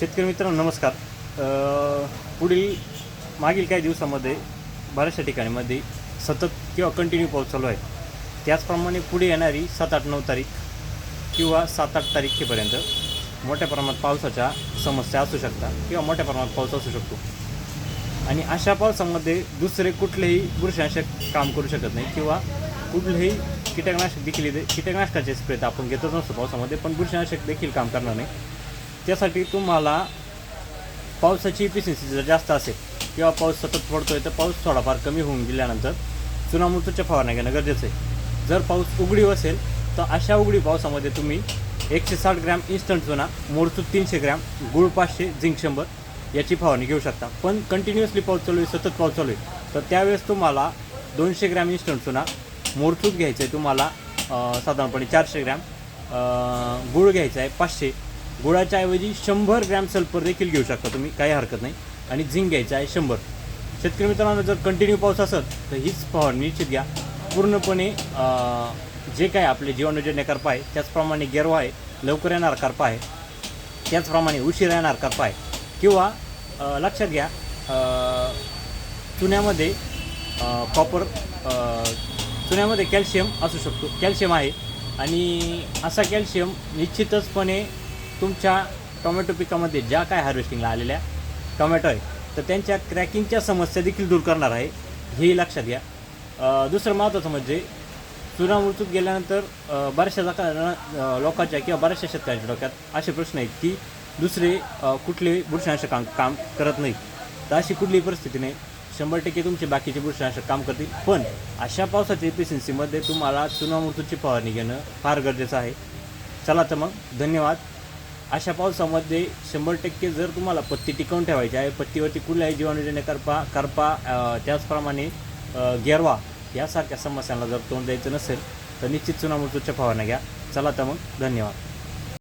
शेतकरी मित्रांनो नमस्कार. पुढील मागील काही दिवसामध्ये बऱ्याचशा ठिकाणीमध्ये सतत किंवा कंटिन्यू पाऊस चालू आहे. त्याचप्रमाणे पुढे येणारी सात आठ नऊ तारीख किंवा सात आठ तारखेपर्यंत मोठ्या प्रमाणात पावसाच्या समस्या असू शकतात किंवा मोठ्या प्रमाणात पाऊस असू शकतो. आणि अशा पावसामध्ये दुसरे कुठलेही बुरशीनाशक काम करू शकत नाही किंवा कुठलेही कीटकनाशक देखील कीटकनाशकाचे स्प्रे तर आपण घेतच नसतो पावसामध्ये पण बुरशीनाशक देखील काम करणार नाही. त्यासाठी तुम्हाला पावसाची इफिशियन्सी जर जास्त असेल किंवा पाऊस सतत पडतो आहे तर पाऊस थोडाफार कमी होऊन गेल्यानंतर चुनामुतूच्या फवारण्या घेणं गरजेचं आहे. जर पाऊस उघडीव असेल तर अशा उघडी पावसामध्ये तुम्ही एकशे साठ ग्रॅम इन्स्टंट चुना मोडचूत तीनशे ग्रॅम गुळ पाचशे झिंक शंभर याची फवारणी घेऊ शकता. पण कंटिन्युअसली पाऊस चालू आहे सतत पाऊस चालू आहे तर त्यावेळेस तुम्हाला दोनशे ग्रॅम इन्स्टंट चुना मोडचूत घ्यायचं आहे तुम्हाला साधारणपणे चारशे ग्रॅम गुळ घ्यायचा आहे पाचशे गुळाच्या ऐवजी शंभर ग्रॅम सल्फर देखील घेऊ शकता तुम्ही काही हरकत नाही. आणि झिंक घ्यायचं आहे शंभर. शेतकरी मित्रांनो जर कंटिन्यू पाऊस असत तर हीच फवारणी निश्चित घ्या. पूर्णपणे जे काय आपले जीवाणूजन्य करपा आहे त्याचप्रमाणे गेरवा आहे लवकर येणार करपा आहे त्याचप्रमाणे उशीर येणार करपा आहे. किंवा लक्षात घ्या चुन्यामध्ये कॉपर चुन्यामध्ये कॅल्शियम असू शकतो. कॅल्शियम आहे. आणि असा कॅल्शियम निश्चितचपणे तुमच्या टोमॅटो पिकामध्ये ज्या काय हार्वेस्टिंगला आलेल्या टोमॅटो आहे तर त्यांच्या क्रॅकिंगच्या समस्या देखील दूर करणार आहे. हेही लक्षात घ्या. दुसरं महत्त्वाचं म्हणजे चुना मृत्यूत गेल्यानंतर बऱ्याचशा जका लोकांच्या किंवा बऱ्याचशा शेतकऱ्यांच्या डोक्यात असे प्रश्न आहेत की दुसरे कुठले बुरशीनाशक काम काम करत नाही तर अशी कुठलीही परिस्थिती नाही. शंभर टक्के तुमचे बाकीचे बुरशीनाशक काम करतील. पण अशा पावसाच्या एफिशियन्सीमध्ये तुम्हाला चुना मृत्यूची फवारणी घेणं फार गरजेचं आहे. चला तर मग धन्यवाद. अशा पावसामध्ये शंभर टक्के जर तुम्हाला पत्ती टिकवून ठेवायची आहे पत्तीवरती कुठल्याही जीवाणूजन्य करपा करपा त्याचप्रमाणे गेरवा यासारख्या समस्यांना जर तोंड द्यायचं नसेल तर निश्चित चुनामृतूच्या फवारण्या घ्या. चला तर मग धन्यवाद.